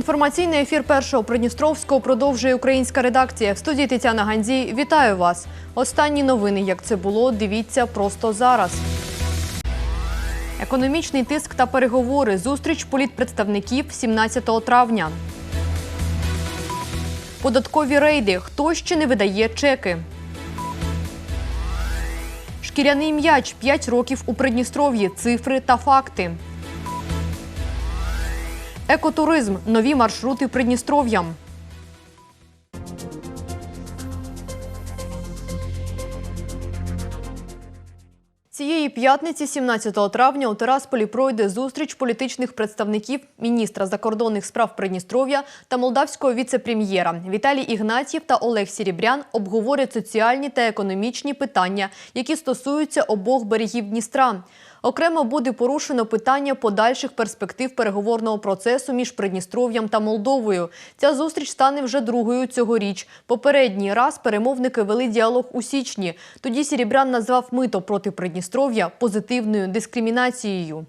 Інформаційний ефір першого Придністровського продовжує українська редакція. В студії Тетяна Гандзій. Вітаю вас. Останні новини, як це було, дивіться просто зараз. Економічний тиск та переговори. Зустріч політпредставників 17 травня. Податкові рейди. Хто ще не видає чеки? Шкіряний м'яч 5 років у Придністров'ї. Цифри та факти. Екотуризм. Нові маршрути Придністров'ям. Цієї п'ятниці, 17 травня, у Терасполі пройде зустріч політичних представників міністра закордонних справ Придністров'я та молдавського віце-прем'єра. Віталій Ігнатів та Олег Сірібрян обговорять соціальні та економічні питання, які стосуються обох берегів Дністра. Окремо буде порушено питання подальших перспектив переговорного процесу між Придністров'ям та Молдовою. Ця зустріч стане вже другою цьогоріч. Попередній раз перемовники вели діалог у січні. Тоді Сірібрян назвав мито проти Придністров'я позитивною дискримінацією.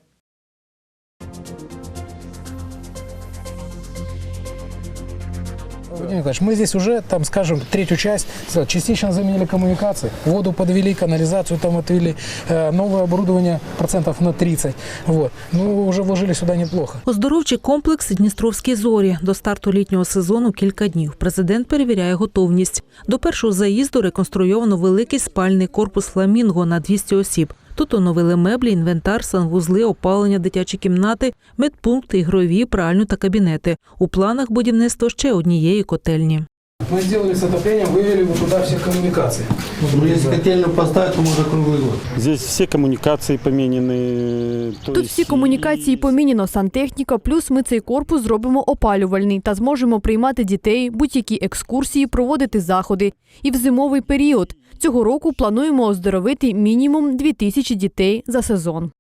Владимир Николаевич, мы здесь уже, там, скажем, третью часть сделали. частично заменили коммуникации, воду подвели, канализацию там отвели, э, новое оборудование процентов на 30. Вот. Ну, уже вложили сюда неплохо. Оздоровчий комплекс Дністровські зорі. До старту літнього сезону кілька днів. Президент перевіряє готовність. До першого заїзду реконструйовано великий спальний корпус фламінго на 200 осіб. Тут оновили меблі, інвентар, санвузли, опалення, дитячі кімнати, медпункти, ігрові, пральню та кабінети. У планах будівництво ще однієї котельні. Мы сделали с отоплением, вывели вот туда все коммуникации. Ну, если котельную поставить, то можно круглый год. Здесь все коммуникации поменены. то Тут есть всі комунікації и- поміняно сантехніка, плюс ми цей корпус зробимо опалювальний та зможемо приймати дітей, будь-які екскурсії, проводити заходи. І в зимовий період цього року плануємо оздоровити мінімум 2000 дітей за сезон.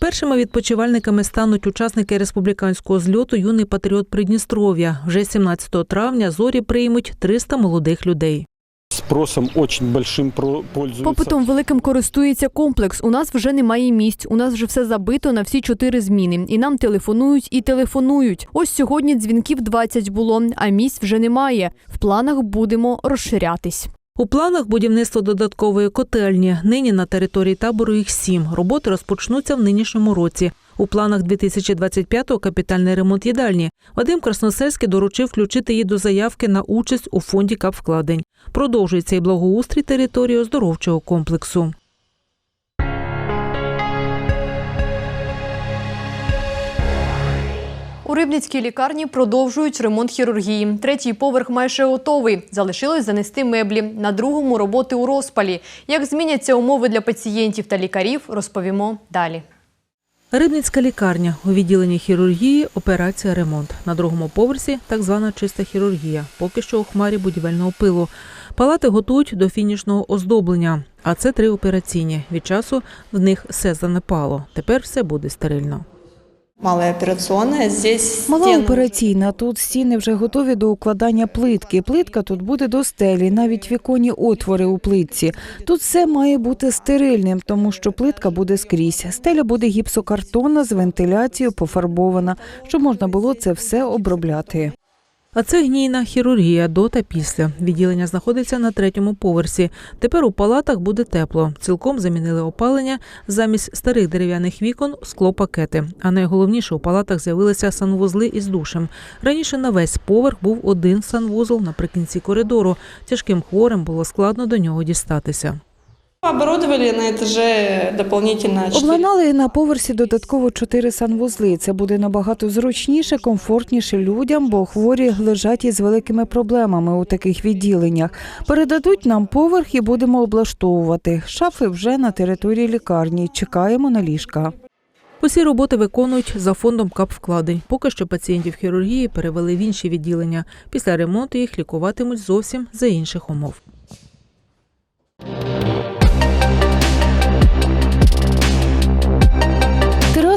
Першими відпочивальниками стануть учасники республіканського зльоту Юний патріот Придністров'я. Вже 17 травня зорі приймуть 300 молодих людей. Спросом очень большим про- пользуются. Попитом великим користується комплекс. У нас вже немає місць. У нас вже все забито на всі чотири зміни. І нам телефонують і телефонують. Ось сьогодні дзвінків 20 було, а місць вже немає. В планах будемо розширятись. У планах будівництво додаткової котельні. Нині на території табору їх сім. Роботи розпочнуться в нинішньому році. У планах 2025-го капітальний ремонт їдальні. Вадим Красносельський доручив включити її до заявки на участь у фонді капвкладень. Продовжується і благоустрій території оздоровчого комплексу. У Рибницькій лікарні продовжують ремонт хірургії. Третій поверх майже готовий. Залишилось занести меблі. На другому роботи у розпалі. Як зміняться умови для пацієнтів та лікарів, розповімо далі. Рибницька лікарня у відділенні хірургії, операція, ремонт. На другому поверсі так звана чиста хірургія. Поки що у хмарі будівельного пилу. Палати готують до фінішного оздоблення. А це три операційні. Від часу в них все занепало. Тепер все буде стерильно. Мала операційна. Тут стіни вже готові до укладання плитки. Плитка тут буде до стелі, навіть віконні отвори у плитці. Тут все має бути стерильним, тому що плитка буде скрізь. Стеля буде гіпсокартонна з вентиляцією пофарбована, щоб можна було це все обробляти. А це гнійна хірургія до та після. Відділення знаходиться на третьому поверсі. Тепер у палатах буде тепло. Цілком замінили опалення замість старих дерев'яних вікон склопакети. А найголовніше у палатах з'явилися санвузли із душем. Раніше на весь поверх був один санвузол наприкінці коридору. Тяжким хворим було складно до нього дістатися. Оборудовали на этаже дополнительно четыре Обладнали на поверсі додатково чотири санвузли. Це буде набагато зручніше, комфортніше людям, бо хворі лежать із великими проблемами у таких відділеннях. Передадуть нам поверх і будемо облаштовувати. Шафи вже на території лікарні. Чекаємо на ліжка. Усі роботи виконують за фондом капвкладень. Поки що пацієнтів хірургії перевели в інші відділення. Після ремонту їх лікуватимуть зовсім за інших умов.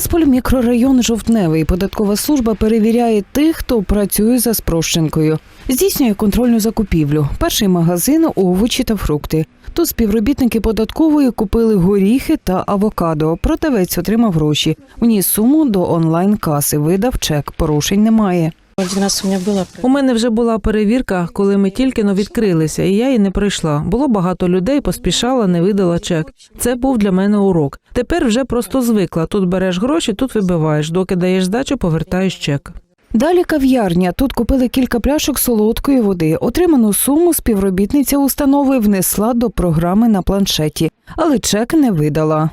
Тирасполь, мікрорайон Жовтневий. Податкова служба перевіряє тих, хто працює за спрощенкою. Здійснює контрольну закупівлю. Перший магазин овочі та фрукти. Тут співробітники податкової купили горіхи та авокадо. Продавець отримав гроші. Вніс суму до онлайн-каси. Видав чек. Порушень немає. У мене вже була перевірка, коли ми тільки но відкрилися, і я її не пройшла. Було багато людей, поспішала, не видала чек. Це був для мене урок. Тепер вже просто звикла. Тут береш гроші, тут вибиваєш. Доки даєш здачу, повертаєш чек. Далі кав'ярня. Тут купили кілька пляшок солодкої води. Отриману суму співробітниця установи внесла до програми на планшеті, але чек не видала.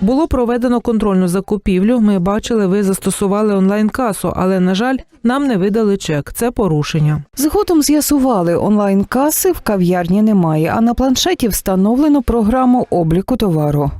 Було проведено контрольну закупівлю. Ми бачили, ви застосували онлайн-касу, але на жаль, нам не видали чек. Це порушення. Згодом з'ясували, онлайн-каси в кав'ярні немає, а на планшеті встановлено програму обліку товару.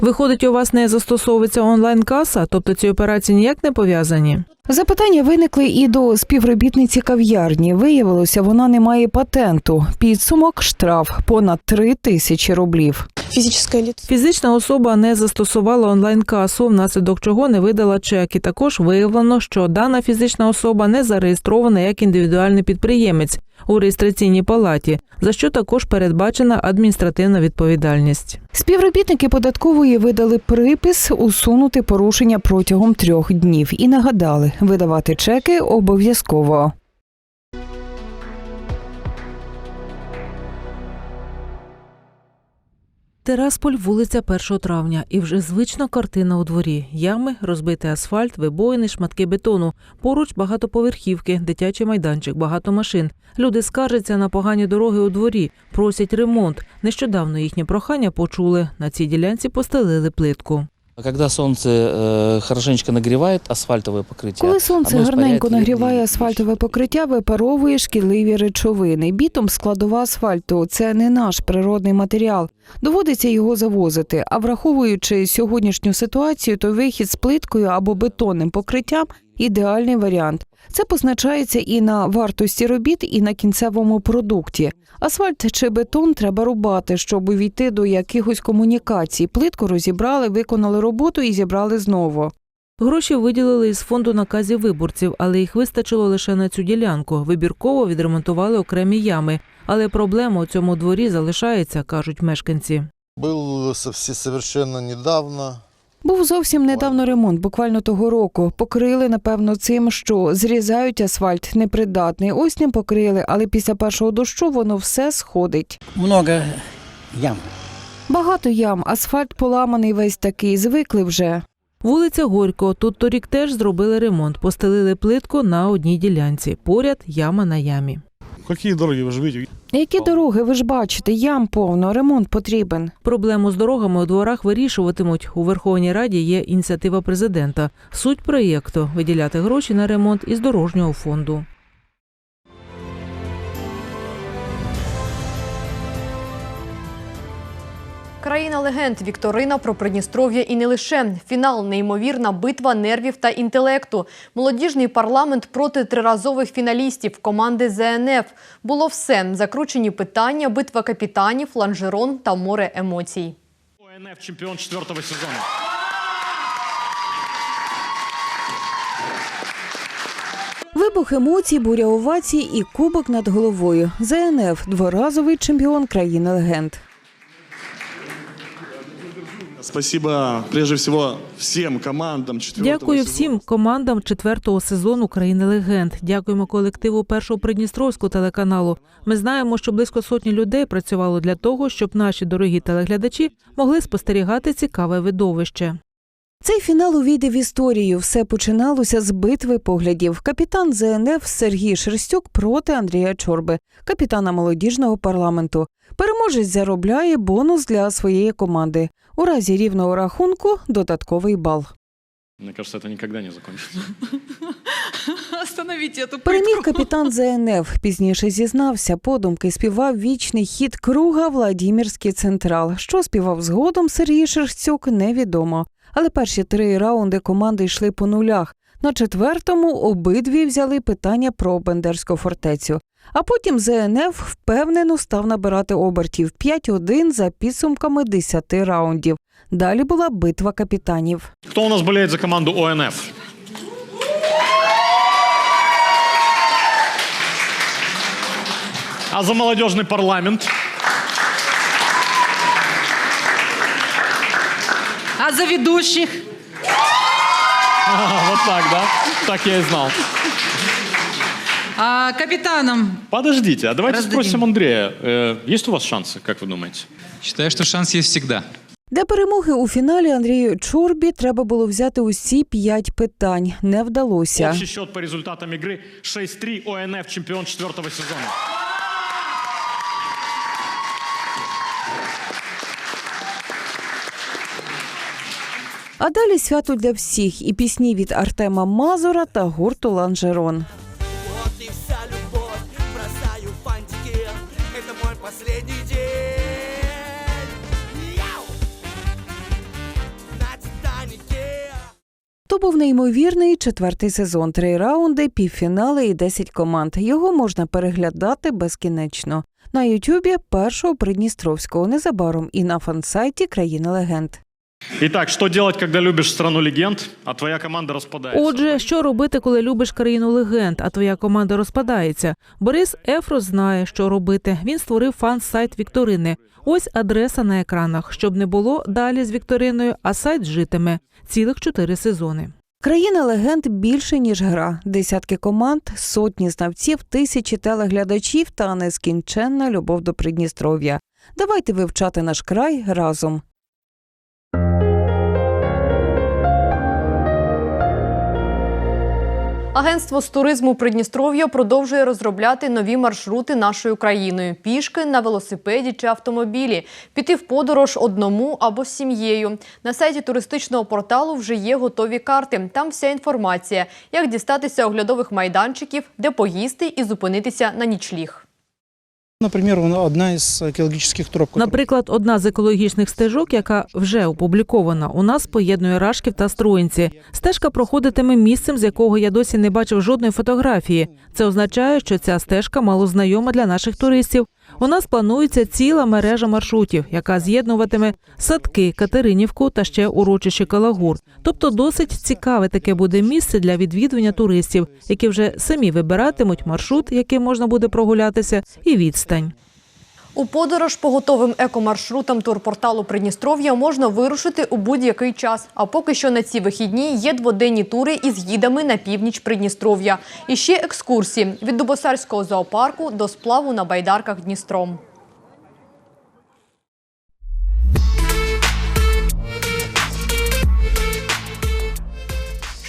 Виходить, у вас не застосовується онлайн-каса, тобто ці операції ніяк не пов'язані. Запитання виникли і до співробітниці кав'ярні. Виявилося, вона не має патенту. Підсумок штраф понад три тисячі рублів. Физическое лицо. Фізична особа не застосувала онлайн-касу, внаслідок чого не видала чек. І також виявлено, що дана фізична особа не зареєстрована як індивідуальний підприємець у реєстраційній палаті, за що також передбачена адміністративна відповідальність. Співробітники податкової видали припис усунути порушення протягом трьох днів і нагадали, видавати чеки обов'язково. Терасполь, вулиця 1 травня, і вже звична картина у дворі: ями, розбитий асфальт, вибоїни, шматки бетону. Поруч багатоповерхівки, дитячий майданчик, багато машин. Люди скаржаться на погані дороги у дворі, просять ремонт. Нещодавно їхнє прохання почули. На цій ділянці постелили плитку. А Когда солнце э, хорошенечко нагревает асфальтовое покрытие, Коли сонце оно гарненько испаряет нагріває вредные асфальтове покриття, випаровує шкідливі речовини. Бітум складова асфальту це не наш природний матеріал. Доводиться його завозити. А враховуючи сьогоднішню ситуацію, то вихід з плиткою або бетонним покриттям ідеальний варіант. Це позначається і на вартості робіт, і на кінцевому продукті. Асфальт чи бетон треба рубати, щоб увійти до якихось комунікацій. Плитку розібрали, виконали роботу і зібрали знову. Гроші виділили із фонду наказів виборців, але їх вистачило лише на цю ділянку. Вибірково відремонтували окремі ями. Але проблема у цьому дворі залишається, кажуть мешканці. Совсе- совершенно недавно. Був зовсім недавно ремонт, буквально того року. Покрили, напевно, цим, що зрізають асфальт непридатний. Ось ним покрили, але після першого дощу воно все сходить. Много ям. Багато ям, асфальт поламаний весь такий, звикли вже. Вулиця Горько. Тут торік теж зробили ремонт, постелили плитку на одній ділянці. Поряд яма на ямі. Какие дороги ви ж бачите? Які дороги, ви ж бачите, ям повно, ремонт потрібен. Проблему з дорогами у дворах вирішуватимуть. У Верховній Раді є ініціатива президента. Суть проєкту виділяти гроші на ремонт із дорожнього фонду. Країна легенд Вікторина про Придністров'я і не лише фінал, неймовірна битва нервів та інтелекту. Молодіжний парламент проти триразових фіналістів команди ЗНФ. Було все: закручені питання, битва капітанів, ланжерон та море емоцій. ОНФ чемпион четвертого сезона. Вибух емоцій, буря овацій і кубок над головою. ЗНФ – дворазовий чемпіон країни легенд. Спасибо прежде всего всем командам четвертого Дякую всім командам четвертого сезону країни легенд. Дякуємо колективу першого придністровського телеканалу. Ми знаємо, що близько сотні людей працювало для того, щоб наші дорогі телеглядачі могли спостерігати цікаве видовище. Цей фінал увійде в історію. Все починалося з битви поглядів. Капітан ЗНФ Сергій Шерстюк проти Андрія Чорби, капітана молодіжного парламенту. Переможець заробляє бонус для своєї команди. У разі рівного рахунку додатковий бал. Мне кажется, это никогда не. Остановите Переміг капітан ЗНФ. Пізніше зізнався, подумки співав вічний хід круга Владімірський централ. Що співав згодом Сергій Шерстюк, невідомо. Але перші три раунди команди йшли по нулях. На четвертому обидві взяли питання про Бендерську фортецю. А потім ЗНФ впевнено став набирати обертів 5-1 за підсумками 10 раундів. Далі була битва капітанів. Кто у нас болеет за команду ОНФ? А за молодежный парламент? А за ведущих? Вот так, да? Так я и знал. А капитаном Подождите, а давайте Раздадим. спросим Андрея. Э, Есть у вас шансы, как вы думаете? Считаю, что шанс есть всегда. Для перемоги у фіналі Андрію Чорбі треба було взяти усі п'ять питань. Не вдалося. Общий счет по результатам игры 6-3 ОНФ чемпион четвертого сезона. А далі свято для всіх і пісні від Артема Мазура та гурту Ланжерон. Вот и вся любовь, бросаю фантики Это мой последний день Яу! На Титанике То був неймовірний четвертий сезон. Три раунди, півфінали і 10 команд. Його можна переглядати безкінечно. На Ютубі першого Придністровського незабаром і на фан-сайті країни легенд. Итак, что делать, когда любишь страну легенд, а твоя команда распадается? Отже, що робити, коли любиш країну легенд, а твоя команда розпадається? Борис Ефро знає, що робити. Він створив фан-сайт Вікторини. Ось адреса на екранах. Щоб не було далі з Вікториною, а сайт житиме цілих чотири сезони. Країна легенд більше ніж гра. Десятки команд, сотні знавців, тисячі телеглядачів та нескінченна любов до Придністров'я. Давайте вивчати наш край разом. Агентство з туризму Придністров'я продовжує розробляти нові маршрути нашою країною пішки на велосипеді чи автомобілі, піти в подорож одному або з сім'єю. На сайті туристичного порталу вже є готові карти. Там вся інформація, як дістатися оглядових майданчиків, де поїсти і зупинитися на нічліг. Например, одна из екологічних троп. Наприклад, одна з екологічних стежок, яка вже опублікована, у нас поєднує Рашків та Струїнці. Стежка проходитиме місцем, з якого я досі не бачив жодної фотографії. Це означає, що ця стежка мало знайома для наших туристів. У нас планується ціла мережа маршрутів, яка з'єднуватиме садки, Катеринівку та ще урочище Калагур. Тобто досить цікаве таке буде місце для відвідування туристів, які вже самі вибиратимуть маршрут, яким можна буде прогулятися, і відстань. У подорож по готовим екомаршрутам турпорталу Придністров'я можна вирушити у будь-який час. А поки що на ці вихідні є дводенні тури із гідами на північ Придністров'я. І ще екскурсії від Дубосарського зоопарку до сплаву на байдарках Дністром.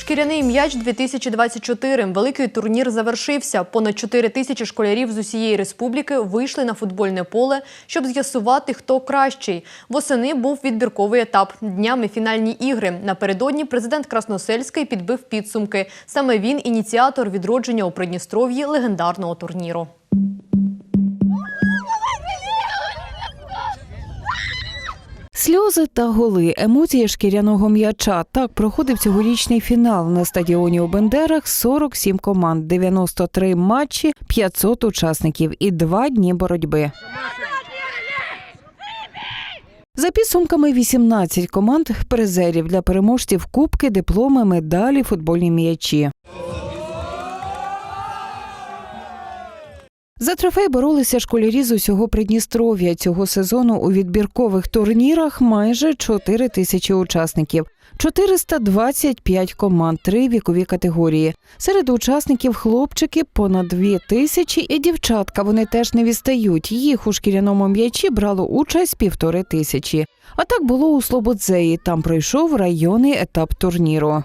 Шкіряний м'яч 2024. Великий турнір завершився. Понад 4 тисячі школярів з усієї республіки вийшли на футбольне поле, щоб з'ясувати, хто кращий. Восени був відбірковий етап. Днями фінальні ігри. Напередодні президент Красносельський підбив підсумки. Саме він ініціатор відродження у Придністров'ї легендарного турніру. Сльози та голи, емоції шкіряного м'яча. Так проходив цьогорічний фінал на стадіоні у Бендерах. 47 команд, 93 матчі, 500 учасників і два дні боротьби. За підсумками 18 команд призерів для переможців кубки, дипломи, медалі, футбольні м'ячі. За трофей боролися школярі з усього Придністров'я. Цього сезону у відбіркових турнірах майже 4 тисячі учасників. 425 команд, три вікові категорії. Серед учасників хлопчики понад 2 тисячі і дівчатка. Вони теж не відстають. Їх у шкіряному м'ячі брало участь півтори тисячі. А так було у Слободзеї. Там пройшов районний етап турніру.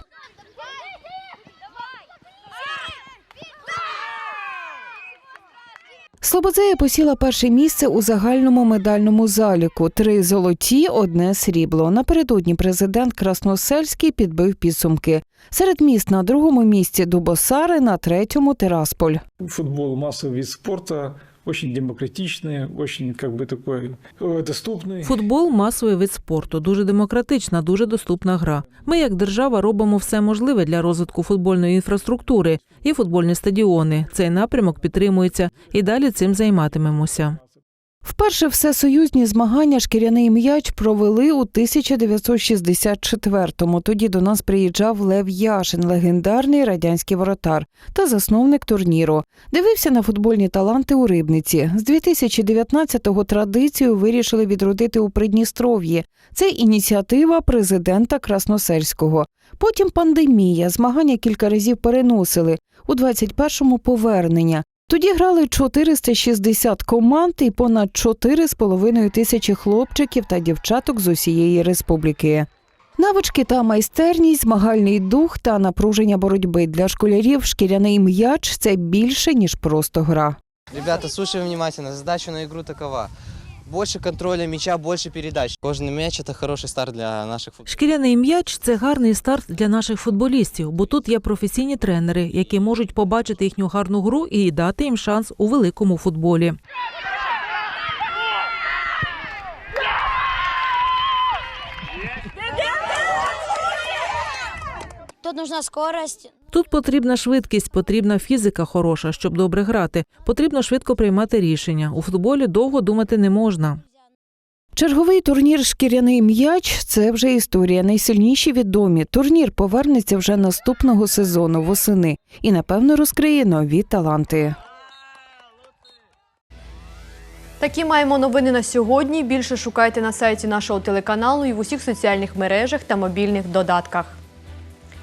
Слободзея посіла перше місце у загальному медальному заліку: три золоті, одне срібло. Напередодні президент Красносельський підбив підсумки. Серед міст на другому місці Дубосари, на третьому Тирасполь. Футбол масовий спорта, очень демократичный, очень как бы такой э, доступный. Футбол масовий вид спорту, дуже демократична, дуже доступна гра. Ми, як держава, робимо все можливе для розвитку футбольної інфраструктури і футбольні стадіони. Цей напрямок підтримується і далі цим займатимемося. Вперше всесоюзні змагання шкіряний м'яч провели у 1964-му. Тоді до нас приїжджав Лев Яшин, легендарний радянський воротар та засновник турніру. Дивився на футбольні таланти у Рибниці. З 2019-го традицію вирішили відродити у Придністров'ї. Це ініціатива президента Красносельського. Потім пандемія. Змагання кілька разів переносили. У 21-му повернення. Тоді грали 460 команд і понад 4,5 тисячі хлопчиків та дівчаток з усієї республіки. Навички та майстерність, змагальний дух та напруження боротьби для школярів шкіряний м'яч це більше ніж просто гра. Ребята, слушаем внимательно. Задача на ігру такова. Больше контроля мяча, больше передач. Кожный мяч – это хороший старт для наших футболистов. Шкіряний м'яч це гарний старт для наших футболістів, бо тут є професійні тренери, які можуть побачити їхню гарну гру і дати їм шанс у великому футболі. Тут нужна скорость. Тут потрібна швидкість, потрібна фізика хороша, щоб добре грати. Потрібно швидко приймати рішення. У футболі довго думати не можна. Черговий турнір Шкіряний м'яч це вже історія. Найсильніші відомі. Турнір повернеться вже наступного сезону восени і напевно розкриє нові таланти. Такі маємо новини на сьогодні. Більше шукайте на сайті нашого телеканалу і в усіх соціальних мережах та мобільних додатках.